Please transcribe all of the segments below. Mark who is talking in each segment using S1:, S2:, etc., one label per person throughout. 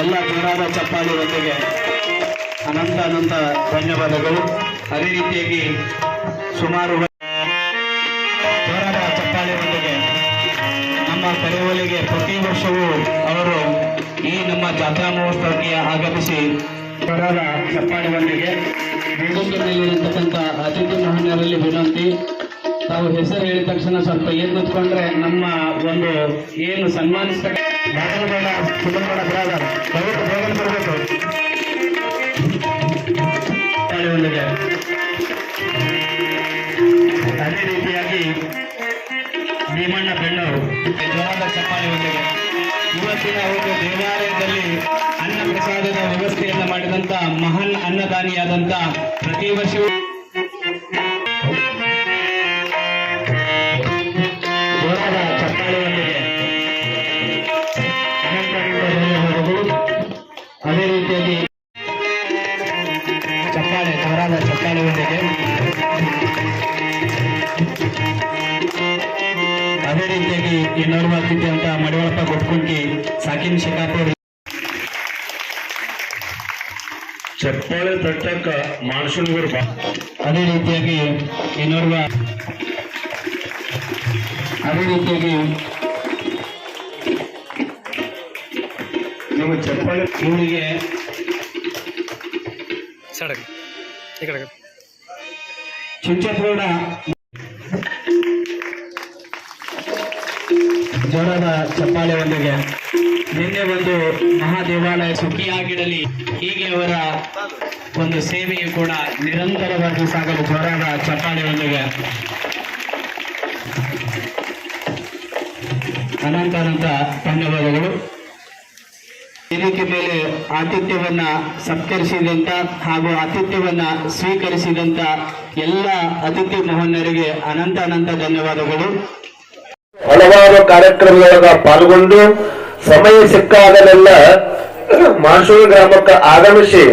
S1: ಎಲ್ಲ ಜೋರಾದ ಚಪ್ಪಾಳಿಯೊಂದಿಗೆ ಅನಂತ ಅನಂತ ಧನ್ಯವಾದಗಳು. ಅದೇ ರೀತಿಯಾಗಿ ಸುಮಾರು ಜೋರಾದ ಚಪ್ಪಾಳಿಯೊಂದಿಗೆ ನಮ್ಮ ಕರೆವಲಿಗೆ ಪ್ರತಿ ವರ್ಷವೂ ಅವರು ಈ ನಮ್ಮ ಜಾತ್ರಾ ಮಹೋತ್ಸವಕ್ಕೆ ಆಗಮಿಸಿ ಜೋರಾದ ಚಪ್ಪಾಳಿಯೊಂದಿಗೆ. ವೇದಿಕೆಯಲ್ಲಿರತಕ್ಕಂಥ ಅತಿಥಿ ಮಹನೀಯರಲ್ಲಿ ವಿನಂತಿ. ತಾವು ಹೆಸರು ಹೇಳಿದ ತಕ್ಷಣ ಸ್ವಲ್ಪ ಏನ್ ಮುತ್ಕೊಂಡ್ರೆ ನಮ್ಮ ಒಂದು ಏನು ಸನ್ಮಾನಿಸ್ತಕ್ಕ ಅದೇ ರೀತಿಯಾಗಿ ಭೀಮಣ್ಣ ಬೆಣ್ಣವರು ಜೋರಾದ ಚಪ್ಪಾಳಿಯೊಂದಿಗೆ ಇವತ್ತಿನ ಒಂದು ದೇವಾಲಯದಲ್ಲಿ ಅನ್ನ ಪ್ರಸಾದದ ವ್ಯವಸ್ಥೆಯನ್ನು ಮಾಡಿದಂತ ಮಹಾನ್ ಅನ್ನದಾನಿಯಾದಂತ ಪ್ರತಿ ವರ್ಷವೂ ಇನ್ನೋರ್ವ ಅತಿಥಿ ಅಂತ ಮಡಿವಾಳಪ್ಪ ಗೊಟ್ಕುಂಟಿ ಸಾಕಿನ್ ಶಿಕಾಪುರ್
S2: ಚಪ್ಪಾಳೆ ತಟ್ಟಕ್ಕ ಮಾನ್ಸೂನ್ಗರು ಬಾ
S1: ಅದೇ ರೀತಿಯಾಗಿ ಇನ್ನೋರ್ವ ಅದೇ ರೀತಿಯಾಗಿ
S2: ನಿಮ್ಮ ಚಪ್ಪಾಳೆ
S1: ಇವರಿಗೆ
S3: ಸಡಕ್ ಈ ಕಡೆ
S1: ಚುಂಚಪೂರ್ಣ ಜೋರಾದ ಚಪ್ಪಾಳೆಯೊಂದಿಗೆ ನಿನ್ನೆ ಒಂದು ಮಹಾದೇವಾಲಯ ಸುಖಿಯಾಗಿಡಲಿ ಹೀಗೆ ಅವರ ಒಂದು ಸೇವೆಯು ಕೂಡ ನಿರಂತರವಾಗಿ ಸಾಗಲು ಜೋರಾದ ಚಪ್ಪಾಳೆಯೊಂದಿಗೆ. ಅನಂತ ಅನಂತ ಧನ್ಯವಾದಗಳು. ವೇದಿಕೆ ಮೇಲೆ ಆತಿಥ್ಯವನ್ನ ಸತ್ಕರಿಸಿದಂತ ಹಾಗೂ ಆತಿಥ್ಯವನ್ನ ಸ್ವೀಕರಿಸಿದಂತ ಎಲ್ಲ ಅತಿಥಿ ಮೋಹನರಿಗೆ ಅನಂತ ಅನಂತ ಧನ್ಯವಾದಗಳು.
S2: ಹಲವಾರು ಕಾರ್ಯಕ್ರಮದೊಳಗ ಪಾಲ್ಗೊಂಡು ಸಮಯ ಸಿಕ್ಕಾಗಲೆಲ್ಲ ಮಾನ್ಸೂರು ಗ್ರಾಮಕ್ಕೆ ಆಗಮಿಸಿ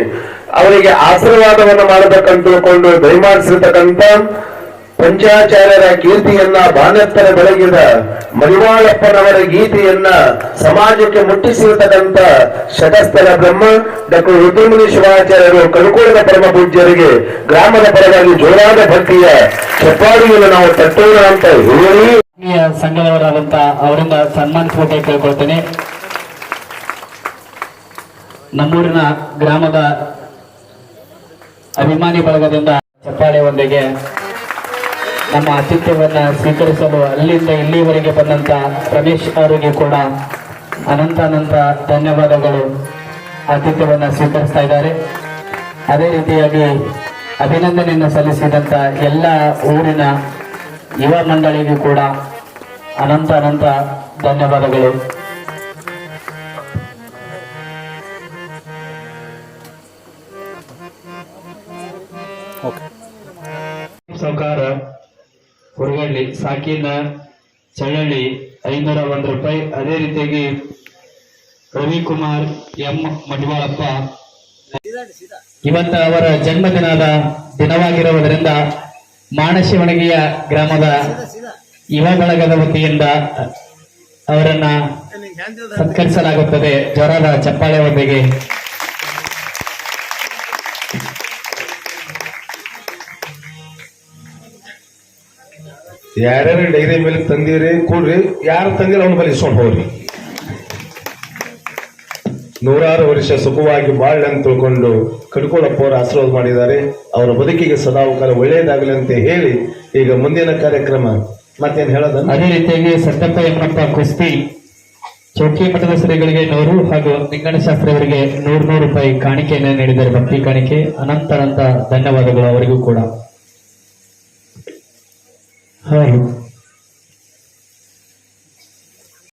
S2: ಅವರಿಗೆ ಆಶೀರ್ವಾದವನ್ನು ಮಾಡಬೇಕಂತ ತಿಳ್ಕೊಂಡು ದಯಮಾಡಿಸಿರ್ತಕ್ಕಂಥ ಪಂಚಾಚಾರ್ಯರ ಕೀರ್ತಿಯನ್ನ ಬಾನೆತ್ತರ ಬೆಳಗಿದ ಮರಿವಾಳಪ್ಪನವರ ಗೀತೆಯನ್ನ ಸಮಾಜಕ್ಕೆ ಮುಟ್ಟಿಸಿರತಕ್ಕಂತ ಶತಸ್ಥರ ಬ್ರಹ್ಮ ಡಾಕ್ಟರ್ ರುದ್ರಮುನಿ ಶಿವಾಚಾರ್ಯರು ಕಲ್ಕೂಳದ ಪರಮ ಪೂಜ್ಯರಿಗೆ ಗ್ರಾಮದ ಪರವಾಗಿ ಜೋರಾದ ಭಕ್ತಿಯ ಚಪ್ಪಾಡಿಯನ್ನು ನಾವು ತಟ್ಟೋಣ ಅಂತ ಹೇಳಿ.
S1: ಸಂಘದವರಾದಂತ ಅವರಿಂದ ಸನ್ಮಾನಿಸಬೇಕೆ ಕೇಳ್ಕೊಳ್ತೇನೆ. ನಮ್ಮೂರಿನ ಗ್ರಾಮದ ಅಭಿಮಾನಿ ಬಳಗದಿಂದ ಚಪ್ಪಾಳೆಯೊಂದಿಗೆ ನಮ್ಮ ಆತಿಥ್ಯವನ್ನ ಸ್ವೀಕರಿಸಲು ಅಲ್ಲಿಂದ ಇಲ್ಲಿವರೆಗೆ ಬಂದಂತ ರಮೇಶ್ ಅವರಿಗೆ ಕೂಡ ಅನಂತ ಅನಂತ ಧನ್ಯವಾದಗಳು ಆತಿಥ್ಯವನ್ನ ಸ್ವೀಕರಿಸ್ತಾ ಇದ್ದಾರೆ. ಅದೇ ರೀತಿಯಾಗಿ ಅಭಿನಂದನೆಯನ್ನು ಸಲ್ಲಿಸಿದಂತ ಎಲ್ಲ ಊರಿನ ಯುವ ಮಂಡಳಿಗೂ ಕೂಡ ಅನಂತ ಅನಂತ ಧನ್ಯವಾದಗಳು. ಸಹಕಾರ ಹುರಗಳ್ಳಿ ಸಾಕಿನ ಚಳ್ಳಳ್ಳಿ ಐನೂರ ಒಂದು ರೂಪಾಯಿ. ಅದೇ ರೀತಿಯಾಗಿ ರವಿಕುಮಾರ್ ಎಂ ಮಡಿವಾಳಪ್ಪ. ಇವತ್ತ ಅವರ ಜನ್ಮದಿನದ ದಿನವಾಗಿರುವುದರಿಂದ ಮಾನಶಿವಣಗಿಯ ಗ್ರಾಮದ ಯುವ ಬಳಗದ ವತಿಯಿಂದ ಅವರನ್ನ ಸತ್ಕರಿಸಲಾಗುತ್ತದೆ. ಜ್ವರದ ಚಪ್ಪಾಳೆ ಒಂದಿಗೆ
S2: ಯಾರ್ಯಾರು ಡೈರಿ ಮೇಲೆ ತಂದಿರಿ, ಕೊಡ್ರಿ, ಯಾರು ತಂದಿರ ಅವ್ನ ಬಳಿ ಇಸ್ಕೊಂಡು ಹೋಗ್ರಿ. ನೂರಾರು ವರ್ಷ ಸುಖವಾಗಿ ಅಂತ ತಿಳ್ಕೊಂಡು ಕಡ್ಕೊಳಪ್ಪ ಅವರು ಆಶೀರ್ವಾದ ಮಾಡಿದ್ದಾರೆ. ಅವರ ಬದುಕಿಗೆ ಸದಾ ಕಾಲ ಒಳ್ಳೆಯದಾಗಲಿ ಅಂತ ಹೇಳಿ ಈಗ ಮುಂದಿನ ಕಾರ್ಯಕ್ರಮ ಮತ್ತೇನು ಹೇಳೋದ
S1: ಅದೇ ರೀತಿಯಾಗಿ ಸತ್ತಪ್ಪ ಯಮ್ಮಪ್ಪ ಕುಸ್ತಿ ಚೌಕಿ ಮಠದ ಶ್ರೀಗಳಿಗೆ ನೂರು ಹಾಗೂ ನಿಂಗಣ ಅವರಿಗೆ ನೂರು ನೂರು ರೂಪಾಯಿ ಕಾಣಿಕೆಯನ್ನು ನೀಡಿದ್ದಾರೆ ಭಕ್ತಿ ಕಾಣಿಕೆ. ಅನಂತ ಅನಂತ ಧನ್ಯವಾದಗಳು ಅವರಿಗೂ ಕೂಡ. ಹೌದು